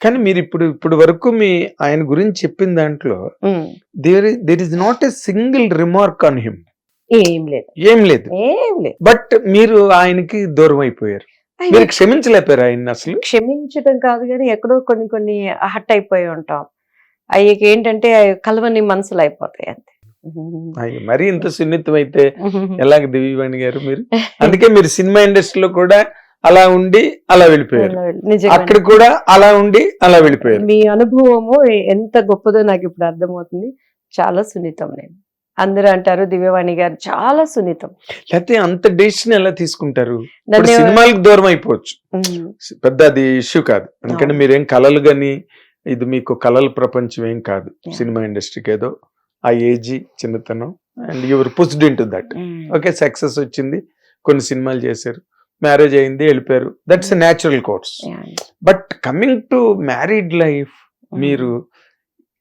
కానీ మీరు ఇప్పుడు ఇప్పుడు వరకు మీ ఆయన గురించి చెప్పిన దాంట్లో there there is not a single remark on him ఏం లేదు. ఏం లేదు. ఏం లేదు. బట్ మీరు ఆయనకి దూరం అయిపోయారు. మీరు క్షమించలేపారు ఆయన అసలు. క్షమించడం కాదు కానీ ఎక్కడో కొన్ని కొన్ని హట్ అయిపోయి ఉంటాం. అయ్యకి ఏంటంటే కలవని మనసులు అయిపోతాయి అంతే. మరీ ఇంత సున్నితం అయితే ఎలాగ దివ్యవాణి గారు మీరు? అందుకే మీరు సినిమా ఇండస్ట్రీలో కూడా అలా ఉండి అలా వెళ్ళిపోయారు. అక్కడ కూడా అలా ఉండి అలా వెళ్ళిపోయారు. మీ అనుభవము ఎంత గొప్పదో నాకు ఇప్పుడు అర్థమవుతుంది. చాలా సున్నితం నేను. అందరూ అంటారు దివ్యవాణి గారు చాలా సున్నితం. లేకపోతే అంత డెసిషన్ ఎలా తీసుకుంటారు? సినిమాలకు దూరం అయిపోవచ్చు. పెద్ద అది ఇష్యూ కాదు. ఎందుకంటే. మీరేం కళలు గాని ఇది మీకు కళల ప్రపంచం ఏం కాదు. సినిమా ఇండస్ట్రీకి ఏదో ఆ ఏజీ చిన్నతనం and your pushed in to that okay success వచ్చింది. కొన్ని సినిమాలు చేశారు. మ్యారేజ్ అయింది వెళ్ళిపోయారు. That's natural course. But coming to married life. మీరు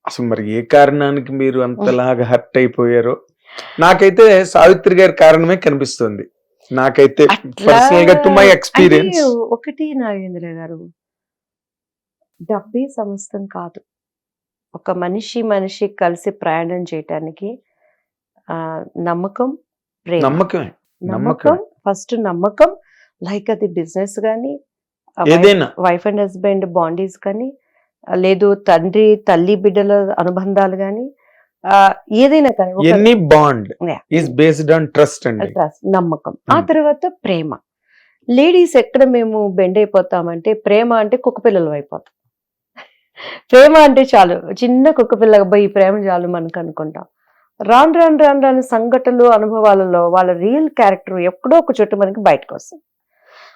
అసలు మరి ఏ కారణానికి మీరు అంతలాగా హర్ట్ అయిపోయారో? నాకైతే సావిత్రి గారి కారణమే కనిపిస్తుంది. నాకైతే పర్సనల్గా టు మై ఎక్స్పీరియన్స్ ఒకటి నాగేంద్ర గారు డబ్బే సమస్తం కాదు. ఒక మనిషి మనిషి కలిసి ప్రయాణం చేయటానికి నమ్మకం ప్రేమ. నమ్మకమే. నమ్మకం ఫస్ట్ నమ్మకం లైక్ అది బిజినెస్ కానీ వైఫ్ అండ్ హస్బెండ్ బాండీస్ కానీ లేదు తండ్రి తల్లి బిడ్డల అనుబంధాలు కానీ ఏదైనా కానీ any bond. Is based on trust అండి. ట్రస్ట్ నమ్మకం. ఆ Hmm. తర్వాత ప్రేమ. లేడీస్ ఎక్కడ మేము బెండ్ అయిపోతామంటే ప్రేమ అంటే కుక్క పిల్లలు అయిపోతాం. ప్రేమ అంటే చాలు చిన్న కుక్క పిల్ల ఈ ప్రేమ చాలు మనకు అనుకుంటాం. రాను రాను రాను రాను సంఘటనలు అనుభవాలలో వాళ్ళ రియల్ క్యారెక్టర్ ఎక్కడో ఒక చోట మనకి బయటకు వస్తుంది.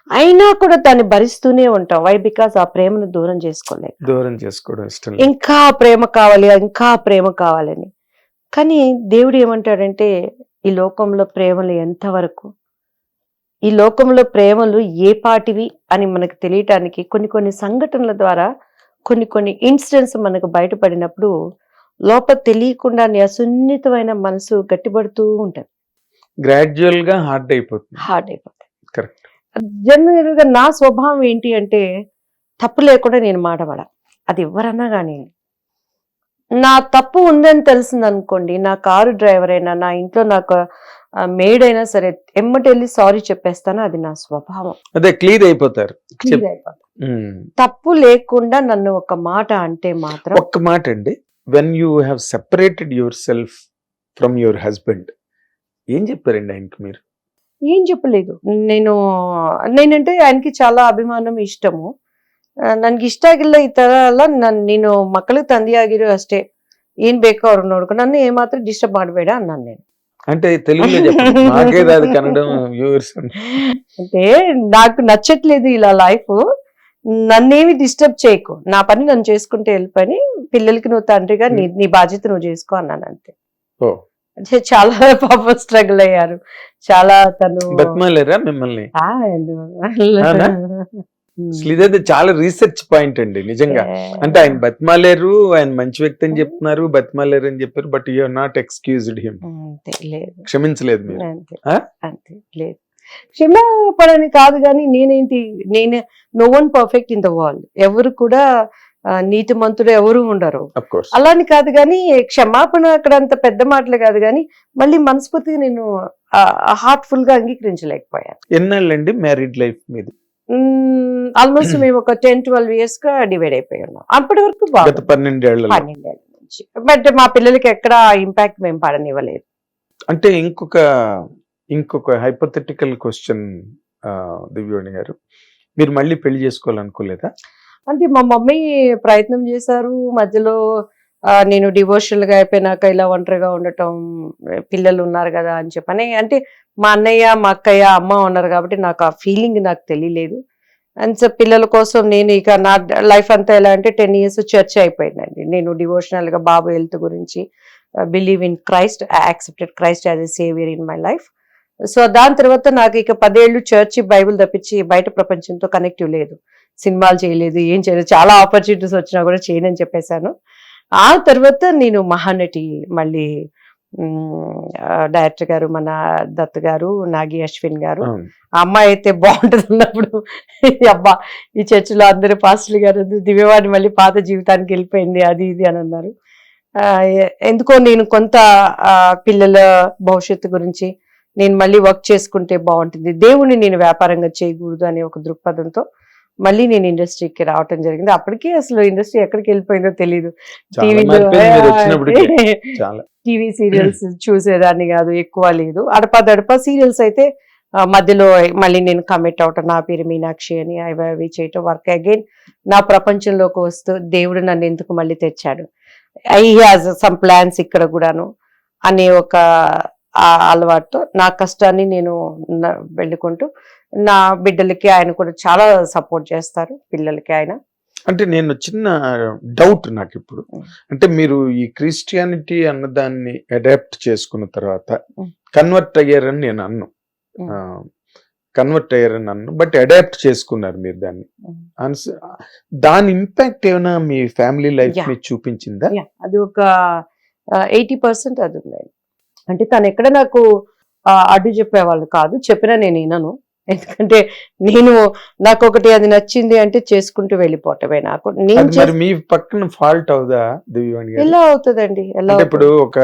అయినా కూడా దాన్ని భరిస్తూనే ఉంటాం. వై బికాస్ ఆ ప్రేమను దూరం చేసుకోలేక. దూరం చేసుకోవడం ఇష్టం. ఇంకా ప్రేమ కావాలి ఇంకా ప్రేమ కావాలని. కానీ దేవుడు ఏమంటాడంటే ఈ లోకంలో ప్రేమలు ఎంతవరకు? ఈ లోకంలో ప్రేమలు ఏ పాటివి అని మనకు తెలియటానికి కొన్ని కొన్ని సంఘటనల ద్వారా కొన్ని కొన్ని ఇన్సిడెంట్స్ మనకు బయటపడినప్పుడు లోపల తెలియకుండా నీ సున్నితమైన మనసు గట్టిపడుతూ ఉంటుంది. గ్రాడ్యువల్గా హార్డ్ అయిపోతుంది. హార్డ్ అయిపోతుంది. Correct. జనరల్గా నా స్వభావం ఏంటి అంటే తప్పు లేకుండా నేను మాటపడ అది ఎవరన్నా కానీ నా తప్పు ఉందని తెలిసింది అనుకోండి నా కారు డ్రైవర్ అయినా నా ఇంట్లో నాకు మేడ్ అయినా సరే ఎమ్మటి వెళ్ళి సారీ చెప్పేస్తాను అది నా స్వభావం. అదే క్లియర్ అయిపోతారు. ఉమ్. తప్పు లేకుండా నన్ను ఒక మాట అంటే మాత్రం ఒక్క మాట అండి when you have separated yourself from your husband ఏం చెప్పారండి ఆయనకి మీరు? ఏం చెప్పలేదు నేను నేనంటే ఆయనకి చాలా ಅಭಿಮಾನಂ ಇಷ್ಟಮು ನನ್ಗೆ ಇಷ್ಟ ಆಗಿಲ್ಲ ಈ ತರ ಎಲ್ಲ ನನ್ ನೀನು ಮಕ್ಕಳಿಗೆ ತಂದೆ ಆಗಿರೋ ಅಷ್ಟೇ ಏನ್ ಬೇಕೋ ಅವ್ರು ನೋಡ್ಕೊ ನನ್ನ ಏಮಾತ್ರ ಡಿಸ್ಟರ್ಬ್ ಮಾಡಬೇಡ అన్నాను నేను అంటే తెలుగులో చెప్పండి నాకే రాదు కన్నడం వ్యూవర్స్ అంటే నాకు నచ్చట్లేదు ఇలా లైఫ్ నన్నేమి డిస్టర్బ్ చేయకు నా పని నన్ను చేసుకుంటే వెళ్ళిపోయి పిల్లలకి నువ్వు తండ్రిగా నీ నీ బాధ్యత నువ్వు చేసుకో అన్నాను అంతే ఓ అంటే చాలా పాపం స్ట్రగుల్ అయ్యారు. చాలా తను బతిమాలేరా మిమ్మల్ని? ఇదైతే చాలా రీసెర్చ్ పాయింట్ అండి నిజంగా. అంటే ఆయన బతిమాలేరు ఆయన మంచి వ్యక్తి అని చెప్తున్నారు బతిమాలేరు అని చెప్పారు but you're not excused him క్షమించలేదు మీరు. అంతే లేదు. కాదు కానీ నేనేంటి నేను no one perfect in the world ఎవరు కూడా ఆ, నీతిమంతుడు ఎవరు ఉండరు. అలాని కాదు కానీ క్షమాపణ అక్కడ అంత పెద్ద మాటలు కాదు కానీ మళ్ళీ మనస్ఫూర్తిగా నేను హార్ట్ఫుల్గా అంగీకరించలేకపోయాను. ఎన్నాళ్ళండి మ్యారీడ్ లైఫ్ మీది? ఆల్మోస్ట్ మేము ఒక టెన్ ట్వెల్వ్ ఇయర్స్గా డివైడ్ అయిపోయి ఉన్నాం. అప్పటి వరకు పన్నెండేళ్ళ నుంచి. బట్ మా పిల్లలకి ఎక్కడ ఇంపాక్ట్ మేము పడనివ్వలేదు. అంటే ఇంకొక ఇంకొక హైపోథెటికల్ క్వశ్చన్ దివ్యోణి గారు. మీరు మళ్ళీ పెళ్ళి చేసుకోవాలనుకోలేదా? అంటే మా మమ్మీ ప్రయత్నం చేశారు. మధ్యలో నేను డివోషనల్గా అయిపోయినాక ఇలా ఒంటరిగా ఉండటం పిల్లలు ఉన్నారు కదా అని చెప్పని అంటే మా అన్నయ్య మా అక్కయ్య అమ్మ ఉన్నారు కాబట్టి నాకు ఆ ఫీలింగ్ నాకు తెలియలేదు. అండ్ సో పిల్లల కోసం నేను ఇక నా లైఫ్ అంతా ఎలా అంటే టెన్ ఇయర్స్ చర్చ్ అయిపోయిందండి. నేను డివోషనల్గా బాబు హెల్త్ గురించి believe in Christ I accepted Christ as a saviour in my life. So దాని తర్వాత నాకు ఇక పదేళ్ళు చర్చి బైబిల్ తప్పించి బయట ప్రపంచంతో కనెక్టివ్ లేదు. సినిమాలు చేయలేదు ఏం చేయలేదు. చాలా ఆపర్చునిటీస్ వచ్చినా కూడా చేయనని చెప్పేశాను. ఆ తర్వాత నేను మహానటి మళ్ళీ డైరెక్టర్ గారు మన దత్ గారు నాగి అశ్విన్ గారు. అమ్మాయి అయితే బాగుంటుంది అన్నప్పుడు. అబ్బా ఈ చర్చిలో అందరూ పాస్టర్లు గారు దివ్యవాణి మళ్ళీ పాత జీవితానికి వెళ్ళిపోయింది అది ఇది అని అన్నారు. ఎందుకో నేను కొంత పిల్లల భవిష్యత్తు గురించి నేను మళ్ళీ వర్క్ చేసుకుంటే బాగుంటుంది. దేవుణ్ణి నేను వ్యాపారంగా చేయకూడదు అనే ఒక దృక్పథంతో మళ్ళీ నేను ఇండస్ట్రీకి రావటం జరిగింది. అప్పటికే అసలు ఇండస్ట్రీ ఎక్కడికి వెళ్ళిపోయిందో తెలియదు టీవీలో టీవీ సీరియల్స్ చూసేదాన్ని కాదు ఎక్కువ లేదు. అడప దడప సీరియల్స్ అయితే మధ్యలో మళ్ళీ నేను కమిట్ అవటం నా పేరు మీనాక్షి అని అవి అవి చేయటం వర్క్ అగైన్ నా ప్రపంచంలోకి వస్తూ దేవుడు నన్ను ఎందుకు మళ్ళీ తెచ్చాడు? ఐ హాజ్ సమ్ ప్లాన్స్ ఇక్కడ కూడాను అనే ఒక ఆ అలవాటుతో నా కష్టాన్ని నేను వెళ్ళుకుంటూ నా బిడ్డలకి ఆయన కూడా చాలా సపోర్ట్ చేస్తారు పిల్లలకి ఆయన అంటే నేను చిన్న డౌట్ నాకు ఇప్పుడు. అంటే మీరు ఈ క్రిస్టియానిటీ అన్నదాన్ని అడాప్ట్ చేసుకున్న తర్వాత. కన్వర్ట్ అయ్యారని నేను అన్ను. కన్వర్ట్ అయ్యారని అన్ను బట్ అడాప్ట్ చేసుకున్నారు మీరు దాన్ని దాని ఇంపాక్ట్ ఏమైనా మీ ఫ్యామిలీ లైఫ్. మీద చూపించిందా అది ఒక ఎయిటీ పర్సెంట్ అది ఉంది అంటే తను ఎక్కడ నాకు అడ్డు చెప్పేవాళ్ళు కాదు. చెప్పినా నేను వినను. ఎందుకంటే నేను నాకు ఒకటి అది నచ్చింది అంటే చేసుకుంటూ వెళ్ళిపోవటమే నాకు. నేను మీ పక్కన ఫాల్ట్ అవుదా ఎలా అవుతుందండి? ఎలా ఇప్పుడు? ఒక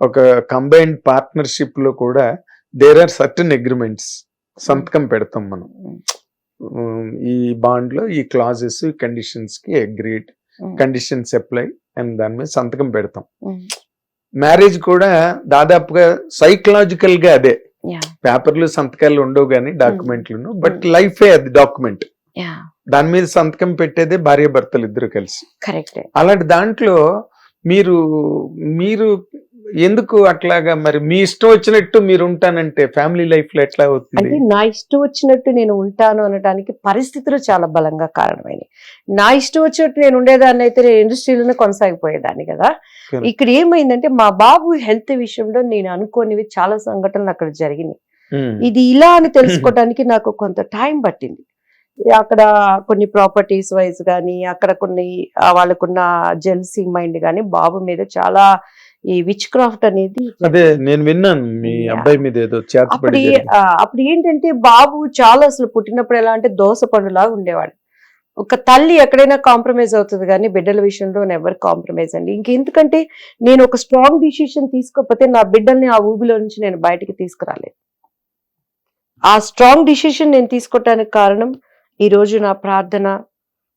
ఒక కంబైన్డ్ పార్ట్నర్షిప్లో కూడా దేర్ ఆర్ సర్టన్ అగ్రిమెంట్స్ సంతకం పెడతాం మనం. ఈ బాండ్లో ఈ క్లాజెస్ కండిషన్స్కి అగ్రీడ్ కండిషన్స్ అప్లై అండ్ దాని మీద సంతకం పెడతాం. మ్యారేజ్ కూడా దాదాపుగా సైకలాజికల్గా అదే పేపర్లు సంతకాలు ఉండవు కానీ డాక్యుమెంట్లు బట్ లైఫే అది డాక్యుమెంట్ దాని మీద సంతకం పెట్టేదే భార్య భర్తలు ఇద్దరు కలిసి అలాంటి దాంట్లో మీరు మీరు ఎందుకు అట్లాగా మరి మీ ఇష్టం వచ్చినట్టు మీరు ఉంటానంటే ఫ్యామిలీ లైఫ్లో ఎట్లా అంటే అవుతుంది నా ఇష్టం వచ్చినట్టు నేను ఉంటాను అనడానికి పరిస్థితులు చాలా బలంగా కారణమైనవి నా ఇష్టం వచ్చినట్టు నేను ఉండేదాన్ని అయితే నేను ఇండస్ట్రీలోనే కొనసాగిపోయేదాన్ని కదా. ఇక్కడ ఏమైందంటే మా బాబు హెల్త్ విషయంలో నేను అనుకోనివి చాలా సంఘటనలు అక్కడ జరిగినాయి. ఇది ఇలా అని తెలుసుకోవడానికి నాకు కొంత టైం పట్టింది. అక్కడ కొన్ని ప్రాపర్టీస్ వైజ్ కానీ అక్కడ కొన్ని వాళ్ళకున్న జెల్సీ మైండ్ కానీ బాబు మీద చాలా ఈ విచ్ క్రాఫ్ట్ అనేది అదే నేను విన్నాను మీ. అబ్బాయి మీద ఏదో అప్పుడు అప్పుడు ఏంటంటే బాబు చాలా అసలు పుట్టినప్పుడు ఎలా అంటే దోస పండులాగా ఉండేవాడు. ఒక తల్లి ఎక్కడైనా కాంప్రమైజ్ అవుతుంది కానీ బిడ్డల విషయంలో ఎవరు కాంప్రమైజ్ అండి. ఇంకెందుకంటే నేను ఒక స్ట్రాంగ్ డిసిషన్ తీసుకోకపోతే నా బిడ్డల్ని ఆ ఊబిలో నుంచి నేను బయటికి తీసుకురాలేదు. ఆ స్ట్రాంగ్ డిసిషన్ నేను తీసుకోవటానికి కారణం ఈ రోజు నా ప్రార్థన